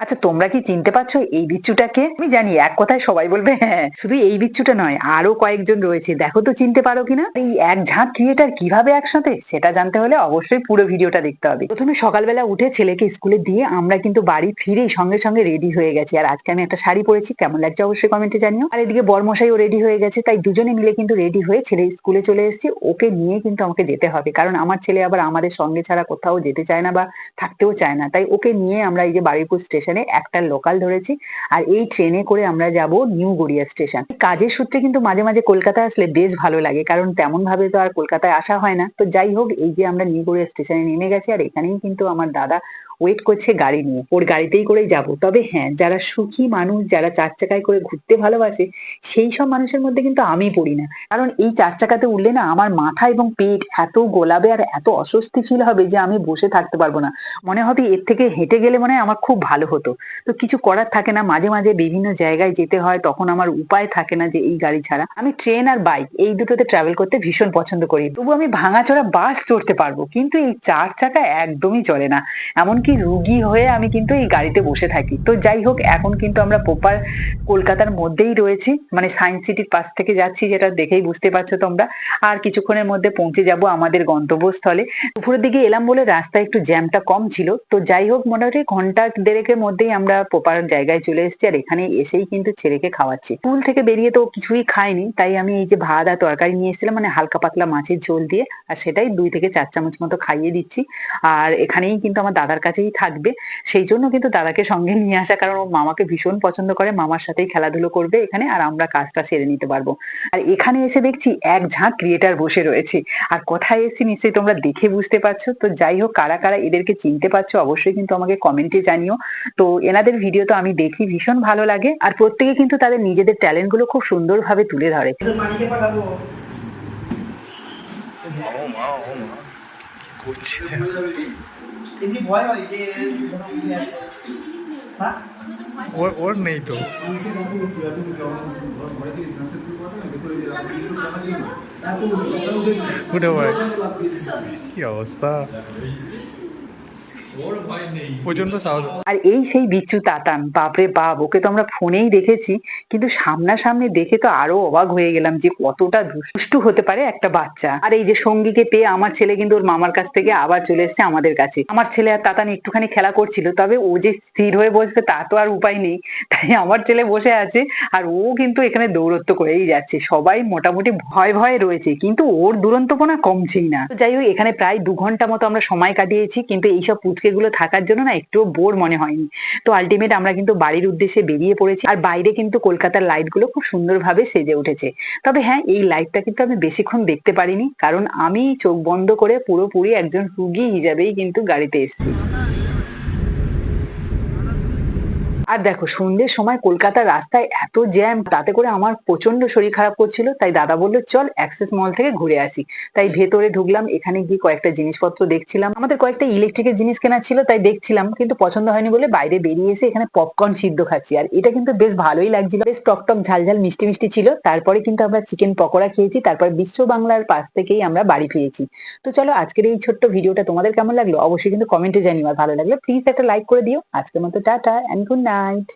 আচ্ছা তোমরা কি চিনতে পারছ এই বিচ্ছুটাকে? আমি জানি, এক কথায় সবাই বলবে হ্যাঁ শুধু এই বিচ্ছুটা নয়, আরও কয়েকজন রয়েছে। দেখো তো, চিনতে পারো কিনা? এই এক ঝাঁক ক্রিয়েটার কীভাবে একসাথে? সেটা জানতে হলে অবশ্যই পুরো ভিডিওটা দেখতে হবে। প্রথমে সকালবেলা উঠে ছেলেকে স্কুলে দিয়ে আমরা কিন্তু বাড়ি ফিরেই সঙ্গে সঙ্গে রেডি হয়ে গেছি। আর আজকে আমি একটা শাড়ি পরেছি, কেমন লাগছে অবশ্যই কমেন্টে জানিও। আর এদিকে বরমশাইও রেডি হয়ে গেছে, তাই দুজনে মিলে কিন্তু রেডি হয়ে ছেলে স্কুলে চলে এসেছি। ওকে নিয়ে কিন্তু আমাকে যেতে হবে, কারণ আমার ছেলে আবার আমাদের সঙ্গে ছাড়া কোথাও যেতে চায় না বা থাকতেও চায় না। তাই ওকে নিয়ে আমরা এই যে বারুইপুর স্টেশনে একটা লোকাল ধরেছি, আর এই ট্রেনে করে আমরা যাব নিউ গড়িয়া স্টেশন কাজের সূত্রে কিন্তু মাঝে মাঝে কলকাতায় আসলে বেশ ভালো লাগে, কারণ তেমন ভাবে তো আর কলকাতায় আসা হয় না। তো যাই হোক, এই যে আমরা নিউ গড়িয়া স্টেশনে নেমে গেছি, আর এখানেই কিন্তু আমার দাদা ওয়েট করছে গাড়ি নিয়ে। ওর গাড়িতেই করেই যাব। তবে হ্যাঁ যারা সুখী মানুষ, যারা চার চাকায় করে ঘুরতে ভালোবাসে, সেই সব মানুষের মধ্যে কিন্তু আমি পড়ি না। কারণ এই চার চাকাতে উঠলে না আমার মাথা এবং পেট এত গোলাবে আর এত অস্বস্তি ফিল হবে যে আমি বসে থাকতে পারব না। মনে হবে এর থেকে হেঁটে গেলে মনে হয় আমার খুব ভালো হতো। তো কিছু করার থাকে না, মাঝে মাঝে বিভিন্ন জায়গায় যেতে হয়, তখন আমার উপায় থাকে না যে এই গাড়ি ছাড়া। আমি ট্রেন আর বাইক এই দুটোতে ট্রাভেল করতে ভীষণ পছন্দ করি। তবু আমি ভাঙাচোরা বাস চড়তে পারব, কিন্তু এই চার চাকা একদমই চলে না। এমনকি রুগী হয়ে আমি কিন্তু এই গাড়িতে বসে থাকি। তো যাই হোক, এখন কিন্তু আমরা প্রপার কলকাতার মধ্যেই রয়েছি। মানে সায়েন্স সিটির পাশ থেকে যাচ্ছি, যেটা দেখেই বুঝতে পারছ তোমরা। আর কিছুক্ষণের মধ্যে পৌঁছে যাব আমাদের গন্তব্যস্থলে। দুপুরের দিকে এলাম বলে রাস্তায় একটু জ্যামটা কম ছিল। তো যাই হোক, মোটামুটি ঘণ্টা দেড়েকের মধ্যেই আমরা প্রপার জায়গায় চলে এসেছি আর এখানে এসেই কিন্তু ছেলেকে খাওয়াচ্ছি। স্কুল থেকে বেরিয়ে তো কিছুই খায়নি তাই আমি এই যে ভাত আর তরকারি নিয়ে এসেছিলাম মানে হালকা পাতলা মাছের ঝোল দিয়ে, আর সেটাই দুই থেকে চার চামচ মতো খাইয়ে দিচ্ছি। আর এখানেই কিন্তু আমার দাদার কাছেই থাকবে। সেই জন্য কিন্তু দাদাকে সঙ্গে নিয়ে আসা, কারণ ও মামাকে ভীষণ পছন্দ করে, মামার সাথেই খেলাধুলো করবে এখানে, আর আমরা কাজটা সেরে নিতে পারব। আর এখানে এসে দেখছি এক ঝাঁক ক্রিয়েটার বসে রয়েছে। আর কোথায় এসেছি নিশ্চয়ই তোমরা দেখে বুঝতে পারছ? তো যাই হোক, কারা কারা এদেরকে চিনতে পারছ, অবশ্যই কিন্তু আমাকে কমেন্টে জানিও। তো এনাদের ভিডিও তো আমি দেখি, ভীষণ ভালো লাগে। আর প্রত্যেকে কিন্তু তাদের নিজেদের ট্যালেন্টগুলো খুব সুন্দরভাবে তুলে ধরে। কি অবস্থা? প্রচণ্ড সাহস। আর এই সেই বিচ্ছু তাতান বাপরে বাপ ওকে তো আমরা ফোনেই দেখেছি কিন্তু সামনাসামনি দেখে তো আরও অবাক হয়ে গেলাম যে কতটা দুষ্টু হতে পারে একটা বাচ্চা। আর এই যে সঙ্গীকে পেয়ে আমার ছেলে কিন্তু ওর মামার কাছ থেকে আবার চলে এসেছে আমাদের কাছে। আমার ছেলে আর তাতান একটুখানি খেলা করছিল তবে ও যে স্থির হয়ে বসবে তা তো আর উপায় নেই। তাই আমার ছেলে বসে আছে আর ও কিন্তু এখানে দৌড়ত্ব করেই যাচ্ছে। সবাই মোটামুটি ভয় ভয়ে রয়েছে কিন্তু ওর দুরন্তপনা কমছেই না। যাই হোক এখানে প্রায় দু ঘণ্টা মতো আমরা সময় কাটিয়েছি কিন্তু এইসব পুচকেগুলো থাকার জন্য না একটু বোর মনে হয়নি। তো আলটিমেট আমরা কিন্তু বাড়ির উদ্দেশ্যে বেরিয়ে পড়েছি আর বাইরে কিন্তু কলকাতার লাইটগুলো খুব সুন্দরভাবে সেজে উঠেছে। তবে হ্যাঁ এই লাইটটা কিন্তু আমি বেশিক্ষণ দেখতে পারিনি, কারণ আমি চোখ বন্ধ করে পুরোপুরি একজন রুগী হিসাবেই কিন্তু গাড়িতে এসেছি। আর দেখো, সন্ধ্যের সময় কলকাতার রাস্তায় এত জ্যাম তাতে করে আমার প্রচণ্ড শরীর খারাপ করছিল। তাই দাদা বলল, চল অ্যাক্সেস মল থেকে ঘুরে আসি। তাই ভেতরে ঢুকলাম, এখানে গিয়ে কয়েকটা জিনিসপত্র দেখছিলাম। আমাদের কয়েকটা ইলেকট্রিকের জিনিস কেনা ছিল, তাই দেখছিলাম, কিন্তু পছন্দ হয়নি বলে বাইরে বেরিয়ে এসে এখানে পপকর্ন সিদ্ধ খাচ্ছি। আর এটা কিন্তু বেশ ভালোই লাগছিল। বেশ টক টক, ঝাল ঝাল, মিষ্টি মিষ্টি ছিল। তারপরে কিন্তু আমরা চিকেন পকোড়া খেয়েছি। তারপর বিশ্ব বাংলার পাশ থেকেই আমরা বাড়ি ফিরেছি। তো চলো, আজকের এই ছোট্ট ভিডিওটা তোমাদের কেমন লাগল? অবশ্যই কিন্তু কমেন্টে জানিও। আর ভালো লাগলে প্লিজ একটা লাইক করে দিও। আজকের মতো tata and good night Right.